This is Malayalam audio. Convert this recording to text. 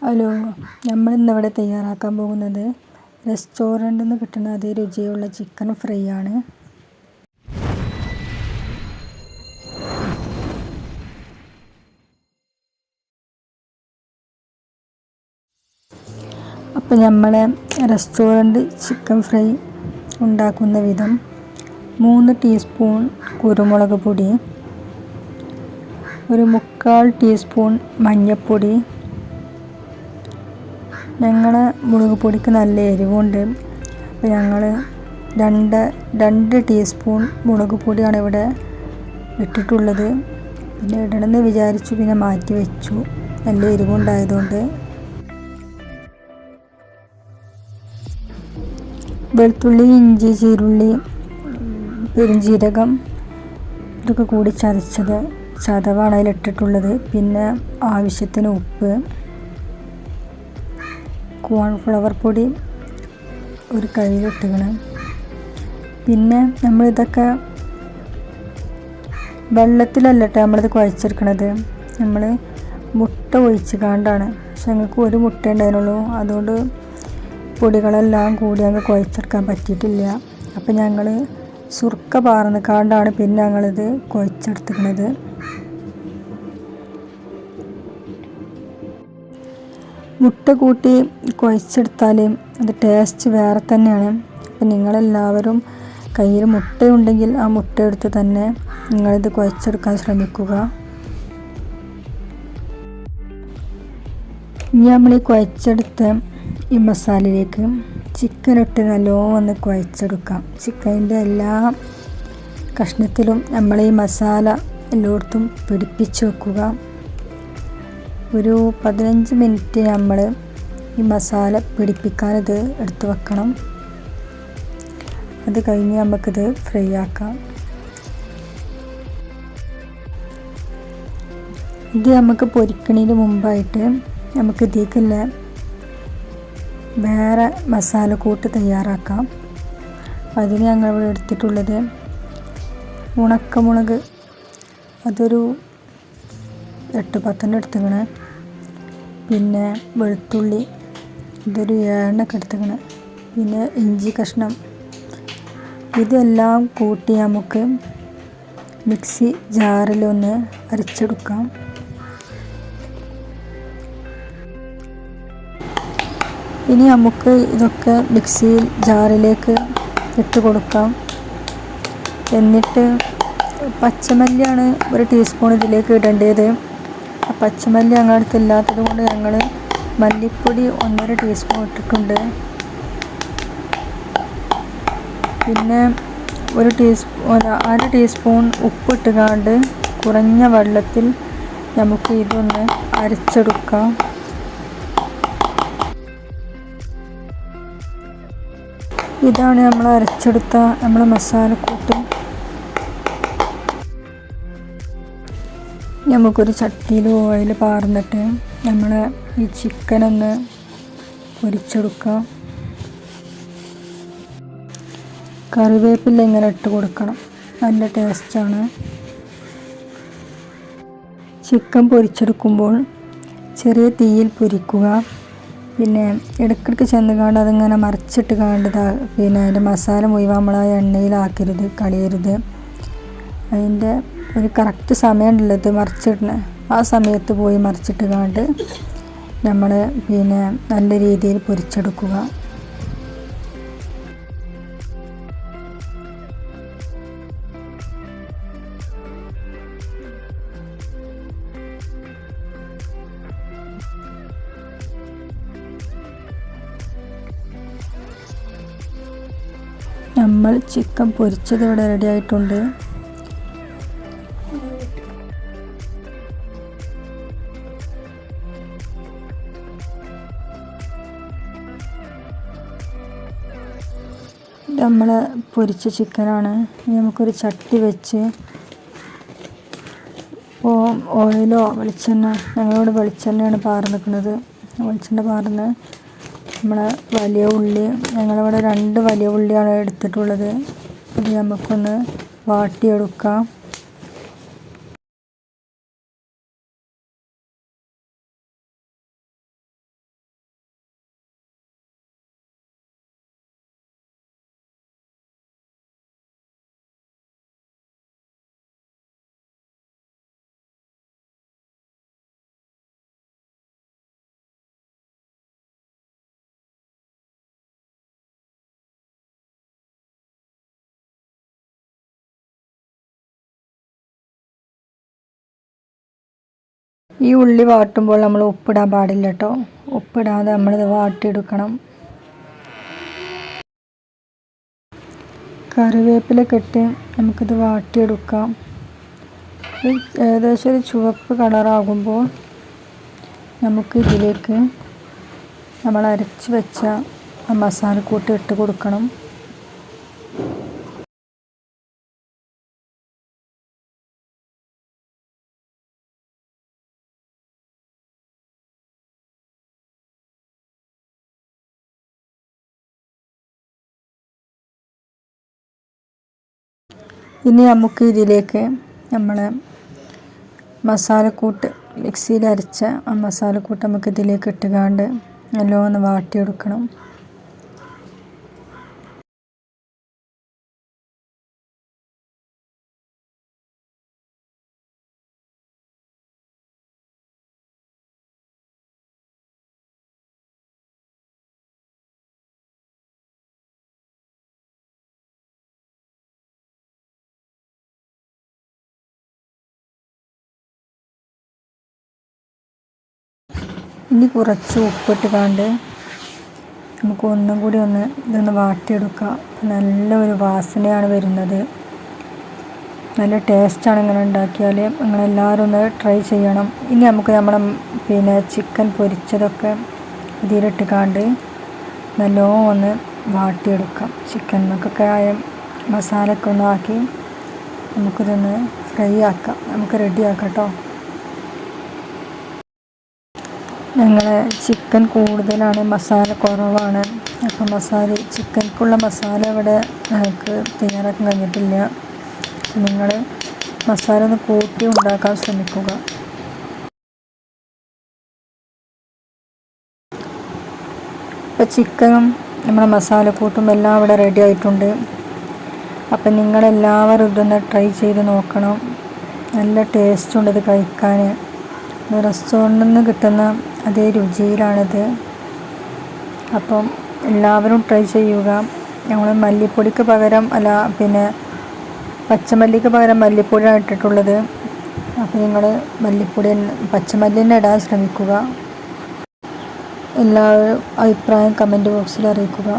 ഹലോ നമ്മൾ ഇന്നിവിടെ തയ്യാറാക്കാൻ പോകുന്നത് റെസ്റ്റോറന്റിൽ നിന്ന് കിട്ടുന്ന അതേ രുചിയുള്ള ചിക്കൻ ഫ്രൈ ആണ് അപ്പോൾ നമ്മളെ റെസ്റ്റോറന്റ് ചിക്കൻ ഫ്രൈ ഉണ്ടാക്കുന്ന വിധം മൂന്ന് ടീസ്പൂൺ കുരുമുളക് പൊടി ഒരു മുക്കാൽ ടീസ്പൂൺ മഞ്ഞൾപ്പൊടി ഞങ്ങൾ മുളക് പൊടിക്ക് നല്ല എരിവുണ്ട്. അപ്പോൾ ഞങ്ങൾ രണ്ട് രണ്ട് ടീസ്പൂൺ മുളക് പൊടിയാണ് ഇവിടെ ഇട്ടിട്ടുള്ളത്. പിന്നെ ഇടണമെന്ന് വിചാരിച്ചു പിന്നെ മാറ്റി വെച്ചു. നല്ല എരിവുണ്ടായതുകൊണ്ട്. വെളുത്തുള്ളി ഇഞ്ചി ചീരുള്ളി പെരുംജീരകം ഇതൊക്കെ കൂടി ചതച്ചത് ചതവാണ് അതിലിട്ടിട്ടുള്ളത്. പിന്നെ ആവശ്യത്തിന് ഉപ്പ്. കോൺഫ്ലവർ പൊടി ഒരു കയ്യിലിട്ടിക്കണം പിന്നെ നമ്മളിതൊക്കെ വെള്ളത്തിലല്ല കേട്ടോ നമ്മളിത് കുഴച്ചെടുക്കണത്. നമ്മൾ മുട്ട ഒഴിച്ച് കാണ്ടാണ് പക്ഷെ ഞങ്ങൾക്ക് ഒരു മുട്ട ഉണ്ടായിരുന്നുള്ളൂ. അതുകൊണ്ട് പൊടികളെല്ലാം കൂടി അങ്ങ് കുഴച്ചെടുക്കാൻ പറ്റിയിട്ടില്ല. അപ്പം ഞങ്ങൾ സുർക്ക പാർന്ന് കാണ്ടാണ് പിന്നെ ഞങ്ങളിത് കുഴച്ചെടുത്തിക്കണത് മുട്ട കൂട്ടി കുഴച്ചെടുത്താൽ അത് ടേസ്റ്റ് വേറെ തന്നെയാണ്. അപ്പം നിങ്ങളെല്ലാവരും കയ്യിൽ മുട്ടയുണ്ടെങ്കിൽ ആ മുട്ട എടുത്ത് തന്നെ നിങ്ങളിത് കുഴച്ചെടുക്കാൻ ശ്രമിക്കുക. ഇനി നമ്മൾ ഈ കുഴച്ചെടുത്ത് ഈ മസാലയിലേക്ക് ചിക്കൻ ഇട്ട് നല്ലോണം കുഴച്ചെടുക്കാം. ചിക്കനിന്റെ എല്ലാ കഷ്ണത്തിലും നമ്മൾ ഈ മസാല എല്ലായിടത്തും പിടിപ്പിച്ച് വെക്കുക. ഒരു പതിനഞ്ച് മിനിറ്റ് നമ്മൾ ഈ മസാല പിടിപ്പിക്കാൻ ഇത് എടുത്ത് വെക്കണം. അത് കഴിഞ്ഞ് നമുക്കിത് ഫ്രൈ ആക്കാം. ഇത് നമുക്ക് പൊരിക്കണതിന് മുമ്പായിട്ട് നമുക്ക് ഇതിലേക്കുള്ള വേറെ മസാല കൂട്ട് തയ്യാറാക്കാം. അതിന് ഞങ്ങൾ ഇവിടെ എടുത്തിട്ടുള്ളത് ഉണക്കമുളക്. അതൊരു എട്ട് പത്തെണ്ണം എടുത്തുക്കണ്. പിന്നെ വെളുത്തുള്ളി ഇതൊരു ഏഴെണ്ണൊക്കെ എടുത്തുക്കണ്. പിന്നെ ഇഞ്ചി കഷ്ണം. ഇതെല്ലാം കൂട്ടി നമുക്ക് മിക്സി ജാറിലൊന്ന് അരച്ചെടുക്കാം. ഇനി നമുക്ക് ഇതൊക്കെ മിക്സിയിൽ ജാറിലേക്ക് ഇട്ട് കൊടുക്കാം. എന്നിട്ട് പച്ചമല്ലിയാണ് ഒരു ടീസ്പൂൺ ഇതിലേക്ക് ഇടേണ്ടത്. പച്ചമല്ലി ഞങ്ങളുടെ അടുത്ത് ഇല്ലാത്തത് കൊണ്ട് ഞങ്ങൾ മല്ലിപ്പൊടി ഒന്നര ടീസ്പൂൺ ഇട്ടിട്ടുണ്ട്. പിന്നെ ഒരു ടീസ്പൂൺ അര ടീസ്പൂൺ ഉപ്പിട്ടുകാണ്ട് കുറഞ്ഞ വെള്ളത്തിൽ നമുക്ക് ഇതൊന്ന് അരച്ചെടുക്കാം. ഇതാണ് നമ്മൾ അരച്ചെടുത്ത നമ്മൾ മസാലക്കൂട്ട്. നമുക്കൊരു ചട്ടിയിൽ ഓയിൽ പാർന്നിട്ട് നമ്മൾ ഈ ചിക്കൻ ഒന്ന് പൊരിച്ചെടുക്കാം. കറിവേപ്പില ഇങ്ങനെ ഇട്ട് കൊടുക്കണം. നല്ല ടേസ്റ്റാണ്. ചിക്കൻ പൊരിച്ചെടുക്കുമ്പോൾ ചെറിയ തീയിൽ പൊരിക്കുക. പിന്നെ ഇടയ്ക്കിടയ്ക്ക് ചെന്ന് കാണ്ട് അതിങ്ങനെ മറിച്ചിട്ട് കാണ്ടത് പിന്നെ അതിന്റെ മസാല മുഴുവൻ നമ്മൾ ആ എണ്ണയിലാക്കരുത് കളയരുത്. അതിന്റെ ഒരു കറക്റ്റ് സമയമുള്ളത് മറിച്ചിടണ ആ സമയത്ത് പോയി മറിച്ചിട്ട് കണ്ട് നമ്മൾ പിന്നെ നല്ല രീതിയിൽ പൊരിച്ചെടുക്കുക. നമ്മൾ ചിക്കൻ പൊരിച്ചത് ഇവിടെ റെഡി ആയിട്ടുണ്ട്. നമ്മൾ പൊരിച്ച ചിക്കനാണ്. നമുക്കൊരു ചട്ടി വെച്ച് ഇപ്പോൾ ഓയിലോ വെളിച്ചെണ്ണ ഞങ്ങളിവിടെ വെളിച്ചെണ്ണയാണ് പാർന്നിക്കുന്നത് വെളിച്ചെണ്ണ പാർന്ന് നമ്മൾ വലിയ ഉള്ളി ഞങ്ങളിവിടെ രണ്ട് വലിയ ഉള്ളിയാണ് എടുത്തിട്ടുള്ളത്. ഇത് നമുക്കൊന്ന് വാട്ടിയെടുക്കാം. ഈ ഉള്ളി വാട്ടുമ്പോൾ നമ്മൾ ഉപ്പിടാൻ പാടില്ല കേട്ടോ. ഉപ്പിടാതെ നമ്മളിത് വാട്ടിയെടുക്കണം. കറിവേപ്പില കെട്ടി നമുക്കിത് വാട്ടിയെടുക്കാം. ഏകദേശം ഒരു ചുവപ്പ് കളറാകുമ്പോൾ നമുക്ക് ഇതിലേക്ക് നമ്മൾ അരച്ച് വെച്ച മസാലക്കൂട്ട് ഇട്ട് കൊടുക്കണം. ഇനി നമുക്ക് ഇതിലേക്ക് നമ്മൾ മസാലക്കൂട്ട് മിക്സിയിൽ അരച്ച ആ മസാലക്കൂട്ട് നമുക്ക് ഇതിലേക്ക് ഇട്ടുകാണ്ട് നല്ലോണം വാട്ടിയെടുക്കണം. ഇനി കുറച്ച് ഉപ്പിട്ട് കാണ്ട് നമുക്ക് ഒന്നും കൂടി ഒന്ന് ഇതൊന്ന് വാട്ടിയെടുക്കാം. നല്ല ഒരു വാസനയാണ് വരുന്നത്. നല്ല ടേസ്റ്റാണ് ഇങ്ങനെ ഉണ്ടാക്കിയാൽ നിങ്ങളെല്ലാവരും ഒന്ന് ട്രൈ ചെയ്യണം. ഇനി നമുക്ക് നമ്മുടെ പിന്നെ ചിക്കൻ പൊരിച്ചതൊക്കെ ഇതിലിട്ട് കാണ്ട് നല്ലോണം ഒന്ന് വാട്ടിയെടുക്കാം. ചിക്കനൊക്കെ ആയ മസാലയൊക്കെ ഒന്ന് ആക്കി നമുക്കിതൊന്ന് ഫ്രൈ ആക്കാം. നമുക്ക് റെഡി ആക്കാം കേട്ടോ. ഞങ്ങൾ ചിക്കൻ കൂടുതലാണ് മസാല കുറവാണ്. അപ്പോൾ മസാല ചിക്കൻക്കുള്ള മസാല ഇവിടെ ഞങ്ങൾക്ക് തയ്യാറാക്കാൻ കഴിഞ്ഞിട്ടില്ല. നിങ്ങൾ മസാല ഒന്ന് കൂട്ടി ഉണ്ടാക്കാൻ ശ്രമിക്കുക. ഇപ്പോൾ ചിക്കനും നമ്മുടെ മസാലക്കൂട്ടും എല്ലാം ഇവിടെ റെഡി ആയിട്ടുണ്ട്. അപ്പം നിങ്ങളെല്ലാവരും ഇതൊന്ന് ട്രൈ ചെയ്ത് നോക്കണം. നല്ല ടേസ്റ്റുണ്ട് ഇത് കഴിക്കാൻ. റെസ്റ്റോറന്റിൽ നിന്ന് കിട്ടുന്ന അതേ രുചിയിലാണിത്. അപ്പം എല്ലാവരും ട്രൈ ചെയ്യുക. ഞങ്ങൾ മല്ലിപ്പൊടിക്ക് പകരം അല്ല പിന്നെ പച്ചമല്ലിക്ക് പകരം മല്ലിപ്പൊടിയാണ് ഇട്ടിട്ടുള്ളത്. അപ്പോൾ നിങ്ങൾ മല്ലിപ്പൊടി പച്ചമല്ലി തന്നെ ഇടാൻ ശ്രമിക്കുക. എല്ലാവരും അഭിപ്രായം കമന്റ് ബോക്സിൽ അറിയിക്കുക.